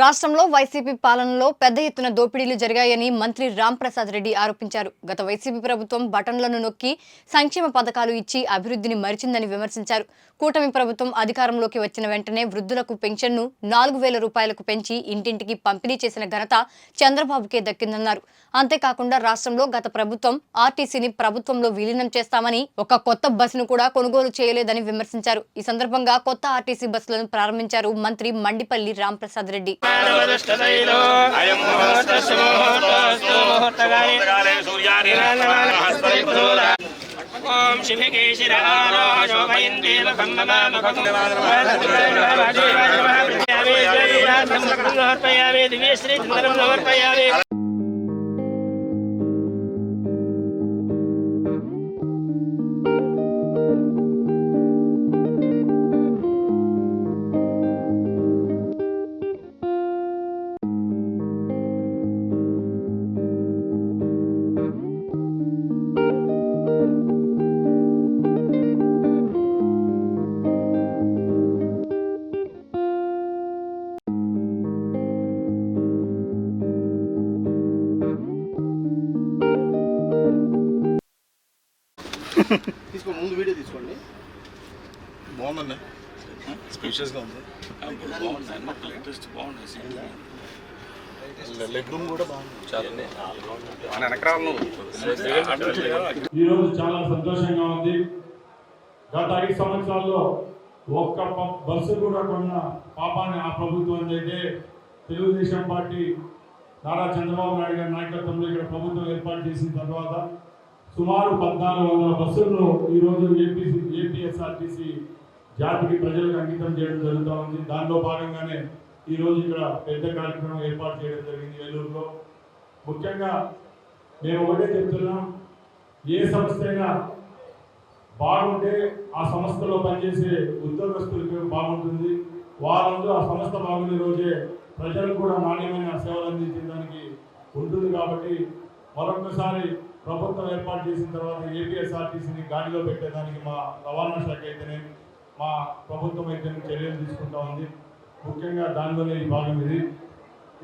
రాష్ట్రంలో వైసీపీ పాలనలో పెద్ద ఎత్తున దోపిడీలు జరిగాయని మంత్రి రాంప్రసాద్ రెడ్డి ఆరోపించారు. గత వైసీపీ ప్రభుత్వం బటన్లను నొక్కి సంక్షేమ పథకాలు ఇచ్చి అభివృద్ధిని మరిచిందని విమర్శించారు. కూటమి ప్రభుత్వం అధికారంలోకి వచ్చిన వెంటనే వృద్ధులకు పెన్షన్ను నాలుగు వేల రూపాయలకు పెంచి ఇంటింటికి పంపిణీ చేసిన ఘనత చంద్రబాబుకే దక్కిందన్నారు. అంతేకాకుండా రాష్ట్రంలో గత ప్రభుత్వం ఆర్టీసీని ప్రభుత్వంలో విలీనం చేస్తామని ఒక కొత్త బస్సును కూడా కొనుగోలు చేయలేదని విమర్శించారు. ఈ సందర్భంగా కొత్త ఆర్టీసీ బస్సులను ప్రారంభించారు మంత్రి మండిపల్లి రాంప్రసాద్ రెడ్డి. ఓం శిభికే శిరారోహోపయంతే ముఖం మమ ముఖం సమర్పయామి తీసుకో ముందు వీడియో తీసుకోండి. బాగుందండి. స్పేషియస్గా ఉంది. లెగ్ రూమ్ కూడా బాగుంది. ఈరోజు చాలా సంతోషంగా ఉంది. గత ఐదు సంవత్సరాల్లో ఒక్క బస్సు కూడా కొన్న పాపాన్ని ఆ ప్రభుత్వం అయితే తెలుగుదేశం పార్టీ నారా చంద్రబాబు నాయుడు గారి నాయకత్వంలో ఇక్కడ ప్రభుత్వం ఏర్పాటు చేసిన తర్వాత సుమారు పద్నాలుగు వందల బస్సులను ఈరోజు ఏపీ ఏపీఎస్ఆర్టీసీ జాతికి ప్రజలకు అంకితం చేయడం జరుగుతూ ఉంది. దానిలో భాగంగానే ఈరోజు ఇక్కడ పెద్ద కార్యక్రమం ఏర్పాటు చేయడం జరిగింది ఏలూరులో. ముఖ్యంగా మేము ఒకటే చెప్తున్నాం ఏ సంస్థ అయినా బాగుంటే ఆ సంస్థలో పనిచేసే ఉద్యోగస్తులకి బాగుంటుంది. వారందరూ ఆ సంస్థ బాగుండే రోజే ప్రజలకు కూడా నాణ్యమైన సేవలు అందించడానికి ఉంటుంది కాబట్టి మరొకసారి ప్రభుత్వం ఏర్పాటు చేసిన తర్వాత ఏపీఎస్ఆర్టీసీని గాడిలో పెట్టేదానికి మా రవాణా శాఖ అయితేనే మా ప్రభుత్వం అయితేనే చర్యలు తీసుకుంటా ఉంది. ముఖ్యంగా దానిలోనే ఈ భాగం ఇది.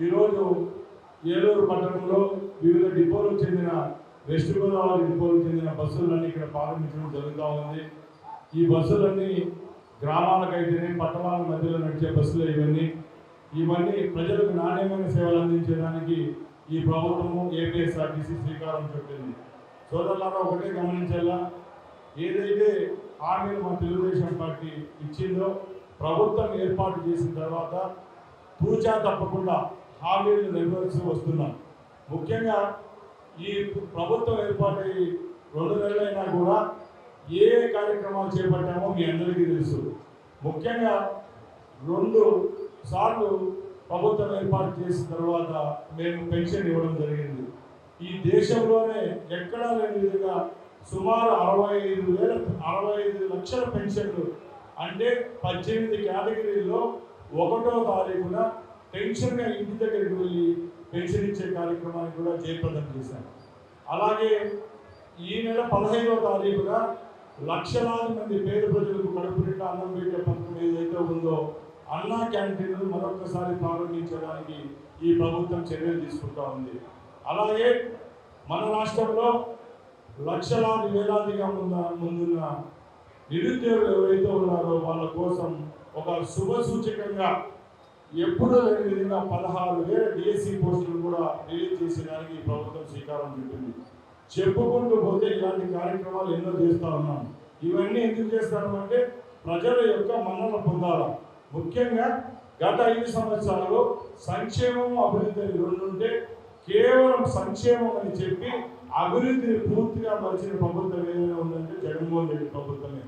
ఈరోజు ఏలూరు పట్టణంలో వివిధ డిపోలకు చెందిన వెస్ట్ గోదావరి డిపోలకు చెందిన బస్సులన్నీ ఇక్కడ ప్రారంభించడం జరుగుతూ ఉంది. ఈ బస్సులన్నీ గ్రామాలకైతేనే పట్టణాల మధ్యలో నడిచే బస్సులు ఇవన్నీ. ఇవన్నీ ప్రజలకు నాణ్యమైన సేవలు అందించేదానికి ఈ ప్రభుత్వము ఏపీఎస్ఆర్టీసీ శ్రీకారం చుట్టింది? సోదరులారా ఒకటే గమనించాలా? ఏదైతే హామీలు మా తెలుగుదేశం పార్టీ ఇచ్చిందో ప్రభుత్వం ఏర్పాటు చేసిన తర్వాత తూచా తప్పకుండా హామీలు నెరవేరుస్తూ వస్తున్నాం. ముఖ్యంగా ఈ ప్రభుత్వం ఏర్పాటై రెండు నెలలైనా కూడా ఏ ఏ కార్యక్రమాలు చేపట్టామో మీ అందరికీ తెలుసు. ముఖ్యంగా రెండు సార్లు ప్రభుత్వం ఏర్పాటు చేసిన తర్వాత మేము పెన్షన్ ఇవ్వడం జరిగింది. ఈ దేశంలోనే ఎక్కడా లేని విధంగా సుమారు అరవై ఐదు వేల అరవై ఐదు లక్షల పెన్షన్లు అంటే పద్దెనిమిది కేటగిరీల్లో ఒకటో తారీఖున పెన్షన్గా ఇంటి దగ్గరికి వెళ్ళి పెన్షన్ ఇచ్చే కార్యక్రమాన్ని కూడా జయప్రదం చేశాను అలాగే ఈ నెల పదహైదవ తారీఖున లక్షలాది మంది పేద ప్రజలకు కడుపు నిండా అన్నం పెట్టే పథకం ఏదైతే ఉందో అన్నా క్యాంటీన్లు మరొకసారి ప్రారంభించడానికి ఈ ప్రభుత్వం చర్యలు తీసుకుంటా ఉంది. అలాగే మన రాష్ట్రంలో లక్షలాది వేలాదిగా ఉన్న ముందున్న నిరుద్యోగులు ఎవరైతే ఉన్నారో వాళ్ళ కోసం ఒక శుభ సూచకంగా ఎప్పుడూ లేని విధంగా పదహారు వేల డిఎస్సి పోస్టులు కూడా రిలీజ్ చేసేదానికి ఈ ప్రభుత్వం శ్రీకారం చుట్టింది. చెప్పుకుంటూ పోతే ఇలాంటి కార్యక్రమాలు ఎన్నో చేస్తూ ఉన్నాం. ఇవన్నీ ఎందుకు చేస్తాను అంటే ప్రజల యొక్క మన్నన పొందాలా. ముఖ్యంగా గత ఐదు సంవత్సరాల్లో సంక్షేమం అభివృద్ధి అని రెండు ఉంటే కేవలం సంక్షేమం అని చెప్పి అభివృద్ధిని పూర్తిగా మరిచిన ప్రభుత్వం ఏదైనా ఉందంటే జగన్మోహన్ రెడ్డి ప్రభుత్వమే.